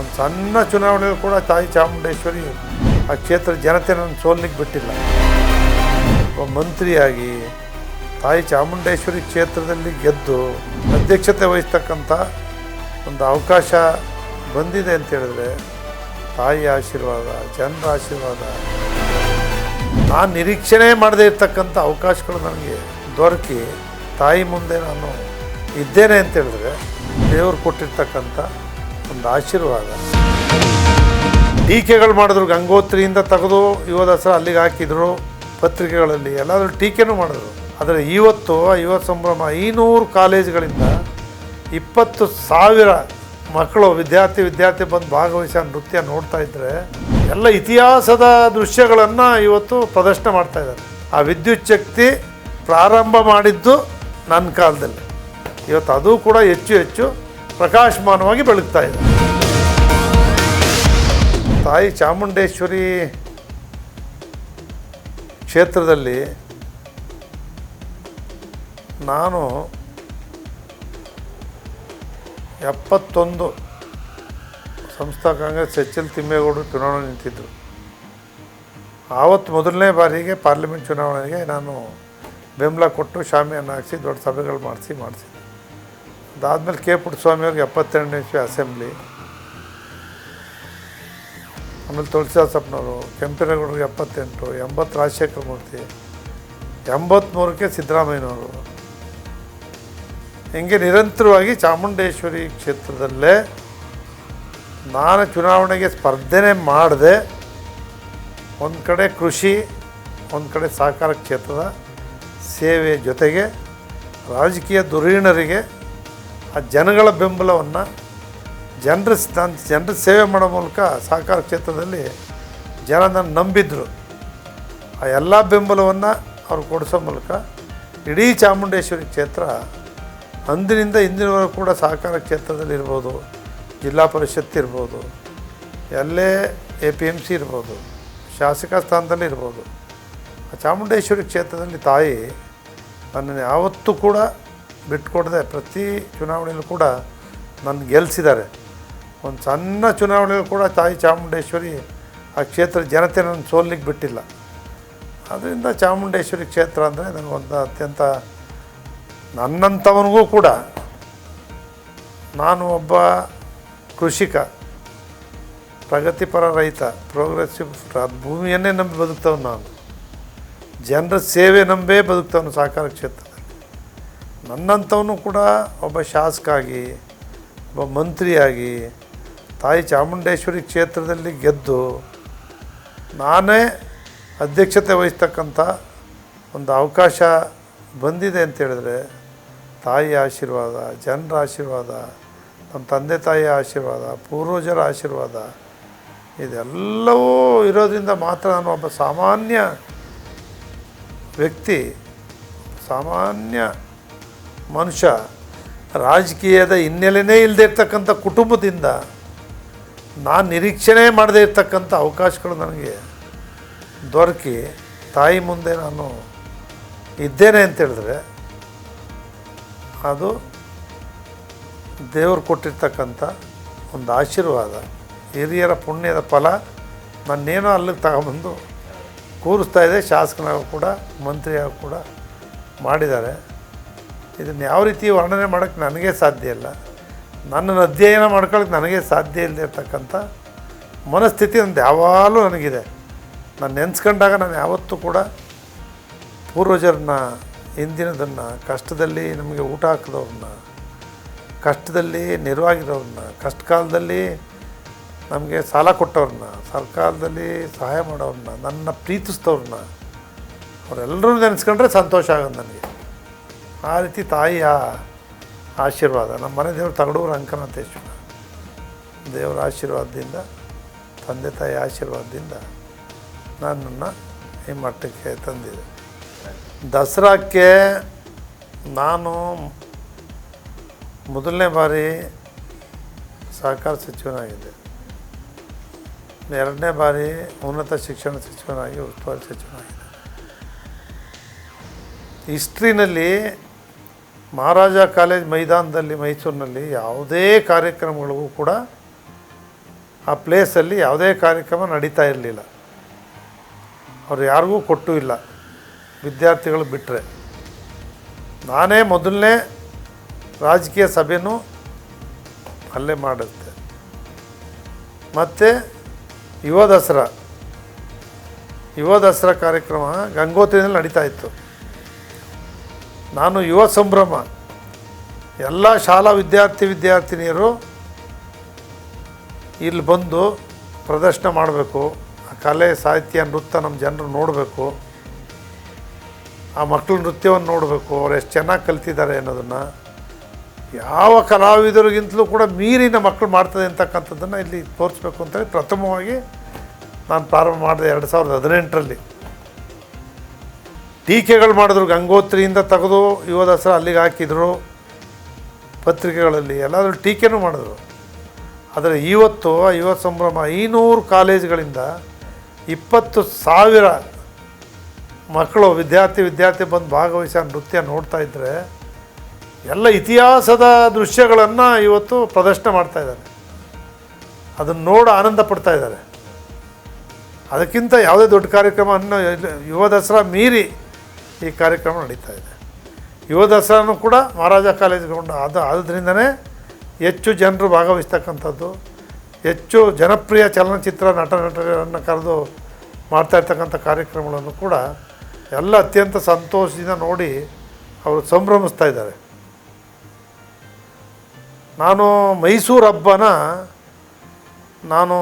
ಒಂದು ಸಣ್ಣ ಚುನಾವಣೆಯಲ್ಲಿ ಕೂಡ ತಾಯಿ ಚಾಮುಂಡೇಶ್ವರಿ ಆ ಕ್ಷೇತ್ರ ಜನತೆ ನನ್ನ ಬಿಟ್ಟಿಲ್ಲ. ಒಬ್ಬ ಮಂತ್ರಿಯಾಗಿ ತಾಯಿ ಚಾಮುಂಡೇಶ್ವರಿ ಕ್ಷೇತ್ರದಲ್ಲಿ ಗೆದ್ದು ಅಧ್ಯಕ್ಷತೆ ವಹಿಸ್ತಕ್ಕಂಥ ಒಂದು ಅವಕಾಶ ಬಂದಿದೆ ಅಂತ ಹೇಳಿದ್ರೆ ತಾಯಿ ಆಶೀರ್ವಾದ, ಜನರ ಆಶೀರ್ವಾದ, ನಾನು ನಿರೀಕ್ಷಣೆ ಮಾಡದೇ ಇರ್ತಕ್ಕಂಥ ಅವಕಾಶಗಳು ನನಗೆ ದೊರಕಿ ತಾಯಿ ಮುಂದೆ ನಾನು ಇದ್ದೇನೆ ಅಂತ ಹೇಳಿದ್ರೆ ದೇವರು ಕೊಟ್ಟಿರ್ತಕ್ಕಂಥ ಒಂದು ಆಶೀರ್ವಾದ. ಟೀಕೆಗಳು ಮಾಡಿದ್ರು, ಗಂಗೋತ್ರಿಯಿಂದ ತೆಗೆದು ಯುವ ದಸರಾ ಅಲ್ಲಿಗೆ ಹಾಕಿದ್ರು, ಪತ್ರಿಕೆಗಳಲ್ಲಿ ಎಲ್ಲಾದರೂ ಟೀಕೆನೂ ಮಾಡಿದ್ರು. ಆದರೆ ಇವತ್ತು ಯುವ ಸಂಭ್ರಮ ಐನೂರು ಕಾಲೇಜುಗಳಿಂದ ಇಪ್ಪತ್ತು ಸಾವಿರ ಮಕ್ಕಳು, ವಿದ್ಯಾರ್ಥಿ ವಿದ್ಯಾರ್ಥಿ ಬಂದು ಭಾಗವಹಿಸಿ ನೃತ್ಯ ನೋಡ್ತಾ ಇದ್ದರೆ ಎಲ್ಲ ಇತಿಹಾಸದ ದೃಶ್ಯಗಳನ್ನು ಇವತ್ತು ಪ್ರದರ್ಶನ ಮಾಡ್ತಾ ಇದ್ದಾರೆ. ಆ ವಿದ್ಯುತ್ ಶಕ್ತಿ ಪ್ರಾರಂಭ ಮಾಡಿದ್ದು ನನ್ನ ಕಾಲದಲ್ಲಿ. ಇವತ್ತು ಅದು ಕೂಡ ಹೆಚ್ಚು ಹೆಚ್ಚು ಪ್ರಕಾಶಮಾನವಾಗಿ ಬೆಳಗ್ತಾ ಇದೆ. ತಾಯಿ ಚಾಮುಂಡೇಶ್ವರಿ ಕ್ಷೇತ್ರದಲ್ಲಿ ನಾನು ಎಪ್ಪತ್ತೊಂದು ಸಂಸ್ಥಾ ಕಾಂಗ್ರೆಸ್, ಎಚ್ ಎಲ್ ತಿಮ್ಮೇಗೌಡರು ಚುನಾವಣೆ ನಿಂತಿದ್ದರು ಆವತ್ತು ಮೊದಲನೇ ಬಾರಿಗೆ ಪಾರ್ಲಿಮೆಂಟ್ ಚುನಾವಣೆಗೆ ನಾನು ಬೆಂಬಲ ಕೊಟ್ಟು ಶಾಮಿಯನ್ನು ಹಾಕಿಸಿ ದೊಡ್ಡ ಸಭೆಗಳು ಮಾಡಿಸಿ ಮಾಡಿಸಿದ್ದೆ ಅದಾದಮೇಲೆ ಕೆ ಪುಟ್ಟಸ್ವಾಮಿಯವ್ರಿಗೆ ಎಪ್ಪತ್ತೆರಡನೇ ಇಸ್ವಿ ಅಸೆಂಬ್ಲಿ. ಆಮೇಲೆ ತುಳಸಿದಾಸಪ್ಪನವರು ಕೆಂಪೇಗೌಡರಿಗೆ ಎಪ್ಪತ್ತೆಂಟು, ಎಂಬತ್ತು ರಾಜಶೇಖರ ಮೂರ್ತಿ ಎಂಬತ್ತ್ಮೂರಕ್ಕೆ ಸಿದ್ದರಾಮಯ್ಯನವರು. ಹಿಂಗೆ ನಿರಂತರವಾಗಿ ಚಾಮುಂಡೇಶ್ವರಿ ಕ್ಷೇತ್ರದಲ್ಲೇ ನಾನು ಚುನಾವಣೆಗೆ ಸ್ಪರ್ಧೆನೇ ಮಾಡದೆ, ಒಂದು ಕಡೆ ಕೃಷಿ, ಒಂದು ಕಡೆ ಸಹಕಾರ ಕ್ಷೇತ್ರದ ಸೇವೆ ಜೊತೆಗೆ ರಾಜಕೀಯ ಧುರೀಣರಿಗೆ ಆ ಜನಗಳ ಬೆಂಬಲವನ್ನು ಜನರ ತನ್ ಜನರ ಸೇವೆ ಮಾಡೋ ಮೂಲಕ ಸಹಕಾರ ಕ್ಷೇತ್ರದಲ್ಲಿ ಜನ ನನ್ನ ನಂಬಿದ್ರು. ಆ ಎಲ್ಲ ಬೆಂಬಲವನ್ನು ಅವ್ರು ಕೊಡಿಸೋ ಮೂಲಕ ಇಡೀ ಚಾಮುಂಡೇಶ್ವರಿ ಕ್ಷೇತ್ರ ಅಂದಿನಿಂದ ಇಂದಿನವರೆಗೂ ಕೂಡ ಸಹಕಾರ ಕ್ಷೇತ್ರದಲ್ಲಿ ಇರ್ಬೋದು, ಜಿಲ್ಲಾ ಪರಿಷತ್ ಇರ್ಬೋದು ಎಲ್ಲೇ ಎ ಪಿ ಎಂ ಸಿ ಇರ್ಬೋದು, ಶಾಸಕ ಸ್ಥಾನದಲ್ಲಿ ಇರ್ಬೋದು. ಆ ಚಾಮುಂಡೇಶ್ವರಿ ಕ್ಷೇತ್ರದಲ್ಲಿ ತಾಯಿ ನನ್ನನ್ನು ಯಾವತ್ತೂ ಕೂಡ ಬಿಟ್ಕೊಡದೆ ಪ್ರತಿ ಚುನಾವಣೆಯಲ್ಲೂ ಕೂಡ ನನ್ನ ಗೆಲ್ಲಿಸಿದ್ದಾರೆ ಒಂದು ಸಣ್ಣ ಚುನಾವಣೆಯಲ್ಲೂ ಕೂಡ ತಾಯಿ ಚಾಮುಂಡೇಶ್ವರಿ ಆ ಕ್ಷೇತ್ರ ಜನತೆ ನನ್ನ ಸೋಲಿಗೆ ಬಿಟ್ಟಿಲ್ಲ. ಅದರಿಂದ ಚಾಮುಂಡೇಶ್ವರಿ ಕ್ಷೇತ್ರ ಅಂದರೆ ನನಗೊಂದು ಅತ್ಯಂತ ನನ್ನಂಥವನಿಗೂ ಕೂಡ ನಾನು ಒಬ್ಬ ಕೃಷಿಕ, ಪ್ರಗತಿಪರ ರೈತ ಪ್ರೋಗ್ರೆಸಿವ್ ಭೂಮಿಯನ್ನೇ ನಂಬಿ ಬದುಕ್ತವನು ನಾನು. ಜನರ ಸೇವೆ ನಂಬೇ ಬದುಕ್ತವನು ಸಹಕಾರ ಕ್ಷೇತ್ರದಲ್ಲಿ ನನ್ನಂಥವನು ಕೂಡ ಒಬ್ಬ ಶಾಸಕ ಆಗಿ ಒಬ್ಬ ಮಂತ್ರಿಯಾಗಿ, ತಾಯಿ ಚಾಮುಂಡೇಶ್ವರಿ ಕ್ಷೇತ್ರದಲ್ಲಿ ಗೆದ್ದು ನಾನೇ ಅಧ್ಯಕ್ಷತೆ ವಹಿಸ್ತಕ್ಕಂಥ ಒಂದು ಅವಕಾಶ ಬಂದಿದೆ ಅಂತೇಳಿದ್ರೆ ತಾಯಿ ಆಶೀರ್ವಾದ, ಜನರ ಆಶೀರ್ವಾದ, ನಮ್ಮ ತಂದೆ ತಾಯಿಯ ಆಶೀರ್ವಾದ, ಪೂರ್ವಜರ ಆಶೀರ್ವಾದ, ಇದೆಲ್ಲವೂ ಇರೋದ್ರಿಂದ ಮಾತ್ರ ನಾನು ಒಬ್ಬ ಸಾಮಾನ್ಯ ವ್ಯಕ್ತಿ, ಸಾಮಾನ್ಯ ಮನುಷ್ಯ ರಾಜಕೀಯದ ಹಿನ್ನೆಲೆನೇ ಇಲ್ಲದೆ ಇರ್ತಕ್ಕಂಥ ಕುಟುಂಬದಿಂದ ನಾನು ನಿರೀಕ್ಷಣೆ ಮಾಡದೇ ಇರ್ತಕ್ಕಂಥ ಅವಕಾಶಗಳು ನನಗೆ ದೊರಕಿ ತಾಯಿ ಮುಂದೆ ನಾನು ಇದ್ದೇನೆ ಅಂತ ಹೇಳಿದ್ರೆ ಅದು ದೇವರು ಕೊಟ್ಟಿರ್ತಕ್ಕಂಥ ಒಂದು ಆಶೀರ್ವಾದ. ಹಿರಿಯರ ಪುಣ್ಯದ ಫಲ ನನ್ನೇನೋ ಅಲ್ಲಿಗೆ ತಗೊಂಬಂದು ಕೂರಿಸ್ತಾ ಇದೆ. ಶಾಸಕನಾಗೂ ಕೂಡ, ಮಂತ್ರಿಯಾಗೂ ಕೂಡ ಮಾಡಿದ್ದಾರೆ. ಇದನ್ನು ಯಾವ ರೀತಿ ವರ್ಣನೆ ಮಾಡೋಕ್ಕೆ ನನಗೆ ಸಾಧ್ಯ ಇಲ್ಲ. ನನ್ನನ್ನು ಅಧ್ಯಯನ ಮಾಡ್ಕೊಳ್ಳೋಕೆ ನನಗೆ ಸಾಧ್ಯ ಇಲ್ಲದೆ ಇರ್ತಕ್ಕಂಥ ಮನಸ್ಥಿತಿ ನಂದು ಯಾವಾಗಲೂ ನನಗಿದೆ. ನಾನು ನೆನೆಸ್ಕೊಂಡಾಗ ನಾನು ಯಾವತ್ತೂ ಕೂಡ ಪೂರ್ವಜರನ್ನ, ಹಿಂದಿನದನ್ನು, ಕಷ್ಟದಲ್ಲಿ ನಮಗೆ ಊಟ ಹಾಕಿದವ್ರನ್ನ, ಕಷ್ಟದಲ್ಲಿ ನೆರವಾಗಿರೋರನ್ನ ಕಷ್ಟ ಕಾಲದಲ್ಲಿ ನಮಗೆ ಸಾಲ ಕೊಟ್ಟವ್ರನ್ನ, ಸರ್ಕಾರದಲ್ಲಿ ಸಹಾಯ ಮಾಡೋರನ್ನ, ನನ್ನ ಪ್ರೀತಿಸಿದವ್ರನ್ನ ಅವರೆಲ್ಲರೂ ನೆನೆಸ್ಕೊಂಡ್ರೆ ಸಂತೋಷ ಆಗೋದು ನನಗೆ. ಆ ರೀತಿ ತಾಯಿಯ ಆಶೀರ್ವಾದ. ನಮ್ಮ ಮನೆ ದೇವರು ತಗಡೂರು ಅಂಕನಾಥೇಶ್ವರ. ದೇವರ ಆಶೀರ್ವಾದದಿಂದ, ತಂದೆ ತಾಯಿ ಆಶೀರ್ವಾದದಿಂದ ನನ್ನನ್ನು ಈ ಮಟ್ಟಕ್ಕೆ ತಂದಿದೆ. ದಸರಾಕ್ಕೆ ನಾನು ಮೊದಲನೇ ಬಾರಿ ಸಹಕಾರ ಸಚಿವನಾಗಿದ್ದೆ. ಎರಡನೇ ಬಾರಿ ಉನ್ನತ ಶಿಕ್ಷಣ ಸಚಿವನಾಗಿ, ಉಸ್ತುವಾರಿ ಸಚಿವನಾಗಿದ್ದೆ. ಹಿಸ್ಟ್ರಿನಲ್ಲಿ ಮಹಾರಾಜ ಕಾಲೇಜ್ ಮೈದಾನದಲ್ಲಿ, ಮೈಸೂರಿನಲ್ಲಿ ಯಾವುದೇ ಕಾರ್ಯಕ್ರಮಗಳಿಗೂ ಕೂಡ ಆ ಪ್ಲೇಸಲ್ಲಿ ಯಾವುದೇ ಕಾರ್ಯಕ್ರಮ ನಡೀತಾ ಇರಲಿಲ್ಲ. ಅವ್ರು ಯಾರಿಗೂ ಕೊಟ್ಟು ಇಲ್ಲ. ವಿದ್ಯಾರ್ಥಿಗಳು ಬಿಟ್ಟರೆ ನಾನೇ ಮೊದಲನೇ ರಾಜಕೀಯ ಸಭೆನೂ ಅಲ್ಲೇ ಮಾಡುತ್ತೆ ಮತ್ತು ಯುವ ದಸರಾ. ಯುವ ದಸರಾ ಕಾರ್ಯಕ್ರಮ ಗಂಗೋತ್ರಿಯಲ್ಲಿ ನಡೀತಾ ಇತ್ತು. ನಾನು ಯುವ ಸಂಭ್ರಮ. ಎಲ್ಲ ಶಾಲಾ ವಿದ್ಯಾರ್ಥಿ ವಿದ್ಯಾರ್ಥಿನಿಯರು ಇಲ್ಲಿ ಬಂದು ಪ್ರದರ್ಶನ ಮಾಡಬೇಕು. ಆ ಕಲೆ, ಸಾಹಿತ್ಯ, ನೃತ್ಯ ನಮ್ಮ ಜನರು ನೋಡಬೇಕು. ಆ ಮಕ್ಕಳು ನೃತ್ಯವನ್ನು ನೋಡಬೇಕು. ಅವ್ರು ಎಷ್ಟು ಚೆನ್ನಾಗಿ ಕಲ್ತಿದ್ದಾರೆ ಅನ್ನೋದನ್ನು ಯಾವ ಕಲಾವಿದರಿಗಿಂತಲೂ ಕೂಡ ಮೀರಿನ ಮಕ್ಕಳು ಮಾಡ್ತದೆ ಅಂತಕ್ಕಂಥದ್ದನ್ನು ಇಲ್ಲಿ ತೋರಿಸ್ಬೇಕು ಅಂತೇಳಿ ಪ್ರಥಮವಾಗಿ ನಾನು ಪ್ರಾರಂಭ ಮಾಡಿದೆ ಎರಡು ಸಾವಿರದ ಹದಿನೆಂಟರಲ್ಲಿ. ಟೀಕೆಗಳು ಮಾಡಿದ್ರು, ಗಂಗೋತ್ರಿಯಿಂದ ತೆಗೆದು ಯುವ ದಸರಾ ಅಲ್ಲಿಗೆ ಹಾಕಿದರು. ಪತ್ರಿಕೆಗಳಲ್ಲಿ ಎಲ್ಲಾದರೂ ಟೀಕೆನೂ ಮಾಡಿದ್ರು. ಆದರೆ ಇವತ್ತು ಆ ಯುವ ಸಂಭ್ರಮ ಐನೂರು ಕಾಲೇಜುಗಳಿಂದ ಇಪ್ಪತ್ತು ಸಾವಿರ ಮಕ್ಕಳು, ವಿದ್ಯಾರ್ಥಿ ವಿದ್ಯಾರ್ಥಿ ಬಂದು ಭಾಗವಹಿಸಿ ನೃತ್ಯ ನೋಡ್ತಾ ಇದ್ದರೆ ಎಲ್ಲ ಇತಿಹಾಸದ ದೃಶ್ಯಗಳನ್ನು ಇವತ್ತು ಪ್ರದರ್ಶನ ಮಾಡ್ತಾ ಇದ್ದಾರೆ. ಅದನ್ನು ನೋಡಿ ಆನಂದ ಪಡ್ತಾ ಇದ್ದಾರೆ. ಅದಕ್ಕಿಂತ ಯಾವುದೇ ದೊಡ್ಡ ಕಾರ್ಯಕ್ರಮ ಅನ್ನೋ ಇಲ್ಲ- ಯುವ ದಸರಾ ಮೀರಿ ಈ ಕಾರ್ಯಕ್ರಮ ನಡೀತಾ ಇದೆ. ಯುವ ದಸರಾನು ಕೂಡ ಮಹಾರಾಜ ಕಾಲೇಜುಗೊಂಡು ಅದು ಆದ್ದರಿಂದನೇ ಹೆಚ್ಚು ಜನರು ಭಾಗವಹಿಸ್ತಕ್ಕಂಥದ್ದು, ಹೆಚ್ಚು ಜನಪ್ರಿಯ ಚಲನಚಿತ್ರ ನಟ ನಟರನ್ನು ಕರೆದು ಮಾಡ್ತಾ ಇರ್ತಕ್ಕಂಥ ಕಾರ್ಯಕ್ರಮಗಳನ್ನು ಕೂಡ ಎಲ್ಲ ಅತ್ಯಂತ ಸಂತೋಷದಿಂದ ನೋಡಿ ಅವರು ಸಂಭ್ರಮಿಸ್ತಾ ಇದ್ದಾರೆ. ನಾನು ಮೈಸೂರು ಹಬ್ಬನ ನಾನು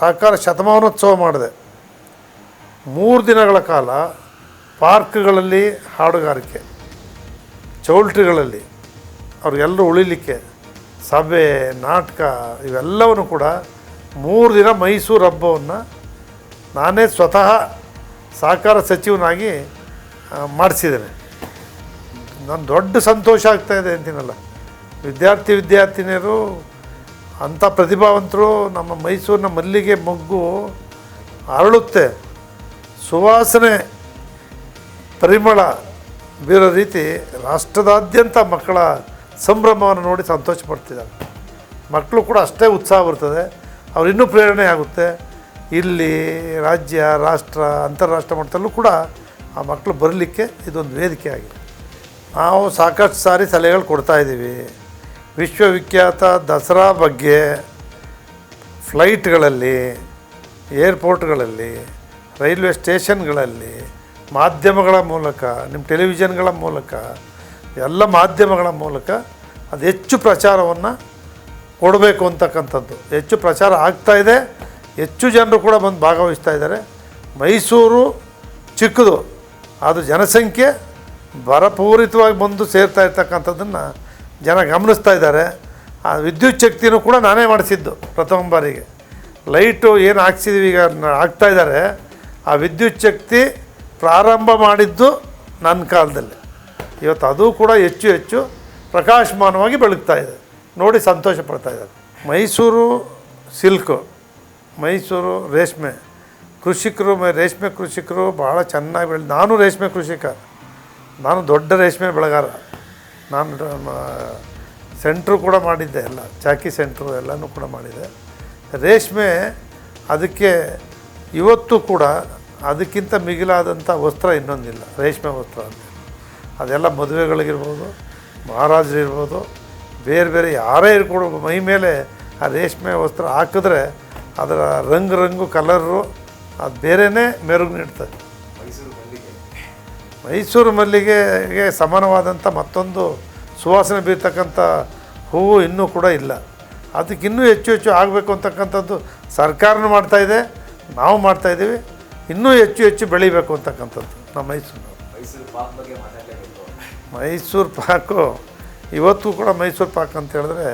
ಸಹಕಾರ ಶತಮಾನೋತ್ಸವ ಮಾಡಿದೆ. ಮೂರು ದಿನಗಳ ಕಾಲ ಪಾರ್ಕ್ಗಳಲ್ಲಿ ಹಾಡುಗಾರಿಕೆ, ಚೌಲ್ಟ್ರಿಗಳಲ್ಲಿ ಅವ್ರಿಗೆಲ್ಲರೂ ಉಳಿಲಿಕ್ಕೆ ಸಭೆ, ನಾಟಕ ಇವೆಲ್ಲವನ್ನು ಕೂಡ ಮೂರು ದಿನ ಮೈಸೂರು ಹಬ್ಬವನ್ನು ನಾನೇ ಸ್ವತಃ ಸಹಕಾರ ಸಚಿವನಾಗಿ ಮಾಡಿಸಿದ್ದೇನೆ. ನಾನು ದೊಡ್ಡ ಸಂತೋಷ ಆಗ್ತಾಯಿದೆ ಅಂತೀನಲ್ಲ. ವಿದ್ಯಾರ್ಥಿ ವಿದ್ಯಾರ್ಥಿನಿಯರು, ಅಂಥ ಪ್ರತಿಭಾವಂತರು ನಮ್ಮ ಮೈಸೂರಿನ ಮಲ್ಲಿಗೆ ಮೊಗ್ಗು ಅರಳುತ್ತೆ. ಸುವಾಸನೆ ಪರಿಮಳ ಬೀರೋ ರೀತಿ ರಾಷ್ಟ್ರದಾದ್ಯಂತ ಮಕ್ಕಳ ಸಂಭ್ರಮವನ್ನು ನೋಡಿ ಸಂತೋಷ ಪಡ್ತಿದ್ದಾರೆ. ಮಕ್ಕಳು ಕೂಡ ಅಷ್ಟೇ ಉತ್ಸಾಹ ಬರ್ತದೆ. ಅವರಿನ್ನೂ ಪ್ರೇರಣೆ ಆಗುತ್ತೆ. ಇಲ್ಲಿ ರಾಜ್ಯ, ರಾಷ್ಟ್ರ, ಅಂತಾರಾಷ್ಟ್ರ ಮಟ್ಟದಲ್ಲೂ ಕೂಡ ಆ ಮಕ್ಕಳು ಬರಲಿಕ್ಕೆ ಇದೊಂದು ವೇದಿಕೆ ಆಗಿದೆ. ನಾವು ಸಾಕಷ್ಟು ಸಾರಿ ಸಲಹೆಗಳು ಕೊಡ್ತಾ ಇದ್ದೀವಿ. ವಿಶ್ವವಿಖ್ಯಾತ ದಸರಾ ಬಗ್ಗೆ ಫ್ಲೈಟ್ಗಳಲ್ಲಿ, ಏರ್ಪೋರ್ಟ್ಗಳಲ್ಲಿ, ರೈಲ್ವೆ ಸ್ಟೇಷನ್ಗಳಲ್ಲಿ ಮಾಧ್ಯಮಗಳ ಮೂಲಕ ನಿಮ್ಮ ಟೆಲಿವಿಷನ್ಗಳ ಮೂಲಕ, ಎಲ್ಲ ಮಾಧ್ಯಮಗಳ ಮೂಲಕ ಅದು ಹೆಚ್ಚು ಪ್ರಚಾರವನ್ನು ಕೊಡಬೇಕು ಅಂತಕ್ಕಂಥದ್ದು. ಹೆಚ್ಚು ಪ್ರಚಾರ ಆಗ್ತಾ ಇದೆ. ಹೆಚ್ಚು ಜನರು ಕೂಡ ಬಂದು ಭಾಗವಹಿಸ್ತಾ ಇದ್ದಾರೆ. ಮೈಸೂರು ಚಿಕ್ಕದು ಅದು ಜನಸಂಖ್ಯೆ ಬರಪೂರಿತವಾಗಿ ಬಂದು ಸೇರ್ತಾ ಇರ್ತಕ್ಕಂಥದ್ದನ್ನು ಜನ ಗಮನಿಸ್ತಾ ಇದ್ದಾರೆ. ಆ ವಿದ್ಯುತ್ ಶಕ್ತಿನೂ ಕೂಡ ನಾನೇ ಮಾಡಿಸಿದ್ದು ಪ್ರಥಮ ಬಾರಿಗೆ. ಲೈಟು ಏನು ಹಾಕ್ಸಿದ್ವಿ ಈಗ ಆಗ್ತಾಯಿದ್ದಾರೆ ಆ ವಿದ್ಯುತ್ ಶಕ್ತಿ ಪ್ರಾರಂಭ ಮಾಡಿದ್ದು ನನ್ನ ಕಾಲದಲ್ಲಿ. ಇವತ್ತು ಅದು ಕೂಡ ಹೆಚ್ಚು ಹೆಚ್ಚು ಪ್ರಕಾಶಮಾನವಾಗಿ ಬೆಳಗ್ತಾ ಇದೆ. ನೋಡಿ ಸಂತೋಷ ಪಡ್ತಾ ಇದ್ದಾರೆ. ಮೈಸೂರು ಸಿಲ್ಕು, ಮೈಸೂರು ರೇಷ್ಮೆ, ಕೃಷಿಕರು ರೇಷ್ಮೆ ಕೃಷಿಕರು ಭಾಳ ಚೆನ್ನಾಗಿ ಬೆಳೆ, ನಾನು ರೇಷ್ಮೆ ಕೃಷಿಕ. ನಾನು ದೊಡ್ಡ ರೇಷ್ಮೆ ಬೆಳೆಗಾರ. ನಾನು ಸೆಂಟ್ರು ಕೂಡ ಮಾಡಿದ್ದೆ ಎಲ್ಲ, ಚಾಕಿ ಸೆಂಟ್ರು ಎಲ್ಲನೂ ಕೂಡ ಮಾಡಿದೆ. ರೇಷ್ಮೆ ಅದಕ್ಕೆ ಇವತ್ತು ಕೂಡ ಅದಕ್ಕಿಂತ ಮಿಗಿಲಾದಂಥ ವಸ್ತ್ರ ಇನ್ನೊಂದಿಲ್ಲ ರೇಷ್ಮೆ ವಸ್ತ್ರ ಅಂತ. ಅದೆಲ್ಲ ಮದುವೆಗಳಿಗಿರ್ಬೋದು ಮಹಾರಾಜರಿರ್ಬೋದು ಬೇರೆ ಬೇರೆ ಯಾರೇ ಇರ್ಕೊಡು ಮೈ ಮೇಲೆ ಆ ರೇಷ್ಮೆ ವಸ್ತ್ರ ಹಾಕಿದ್ರೆ ಅದರ ರಂಗು ರಂಗು ಕಲರು ಅದು ಬೇರೆಯೇ ಮೆರುಗು ನೀಡ್ತದೆ. ಮೈಸೂರು ಮಲ್ಲಿಗೆಗೆ ಸಮಾನವಾದಂಥ ಮತ್ತೊಂದು ಸುವಾಸನೆ ಬೀರ್ತಕ್ಕಂಥ ಹೂವು ಇನ್ನೂ ಕೂಡ ಇಲ್ಲ. ಅದಕ್ಕಿನ್ನೂ ಹೆಚ್ಚು ಹೆಚ್ಚು ಆಗಬೇಕು ಅಂತಕ್ಕಂಥದ್ದು ಸರ್ಕಾರನೂ ಮಾಡ್ತಾಯಿದೆ ನಾವು ಮಾಡ್ತಾಯಿದ್ದೀವಿ ಇನ್ನೂ ಹೆಚ್ಚು ಹೆಚ್ಚು ಬೆಳಿಬೇಕು ಅಂತಕ್ಕಂಥದ್ದು ನಮ್ಮ ಮೈಸೂರು. ಮೈಸೂರು ಪಾಕ್ ಇವತ್ತು ಕೂಡ ಮೈಸೂರು ಪಾಕ್ ಅಂತ ಹೇಳಿದ್ರೆ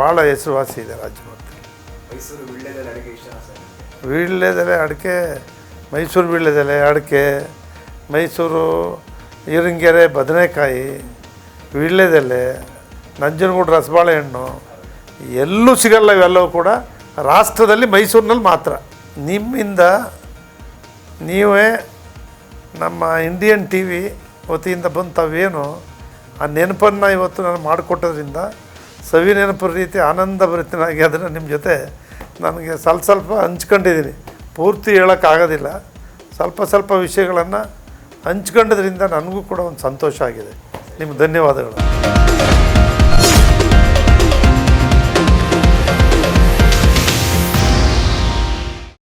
ಭಾಳ ಹೆಸರುವಾಸಿ ಇದೆ ರಾಜ್ಯ ಮಟ್ಟದಲ್ಲಿ ಮೈಸೂರು ವಿಳ್ಳೆದೆಲೆ ಅಡುಗೆ ಇಷ್ಟನಾ ಸರ್? ನಿಮಗೆ? ವೀಳ್ಯದೆಲೆ ಅಡಿಕೆ ಮೈಸೂರು ವೀಳ್ಯದೆಲೆ ಅಡಿಕೆ ಮೈಸೂರು ಈರಿಂಗೆರೆ ಬದನೆಕಾಯಿ ವೀಳ್ಯದೆಲೆ ನಂಜನಗೂಡು ರಸಬಾಳೆಹಣ್ಣು ಎಲ್ಲೂ ಸಿಗಲ್ಲ ಇವೆಲ್ಲವೂ ಕೂಡ ರಾಷ್ಟ್ರದಲ್ಲಿ ಮೈಸೂರಿನಲ್ಲಿ ಮಾತ್ರ. ನಿಮ್ಮಿಂದ ನೀವೇ ನಮ್ಮ ಇಂಡಿಯನ್ ಟಿ ವಿ ವತಿಯಿಂದ ಬಂದು ತಾವೇನು ಆ ನೆನಪನ್ನು ಇವತ್ತು ನಾನು ಮಾಡಿಕೊಟ್ಟೋದ್ರಿಂದ ಸವಿ ನೆನಪು ರೀತಿ ಆನಂದ ಭರಿತನಾಗಿ ಅದನ್ನು ನಿಮ್ಮ ಜೊತೆ ನನಗೆ ಸ್ವಲ್ಪ ಸ್ವಲ್ಪ ಹಂಚ್ಕೊಂಡಿದ್ದೀನಿ. ಪೂರ್ತಿ ಹೇಳೋಕ್ಕಾಗೋದಿಲ್ಲ. ಸ್ವಲ್ಪ ಸ್ವಲ್ಪ ವಿಷಯಗಳನ್ನು ಹಂಚ್ಕೊಂಡಿದ್ರಿಂದ ನನಗೂ ಕೂಡ ಒಂದು ಸಂತೋಷ ಆಗಿದೆ. ನಿಮ್ಗೆ ಧನ್ಯವಾದಗಳು.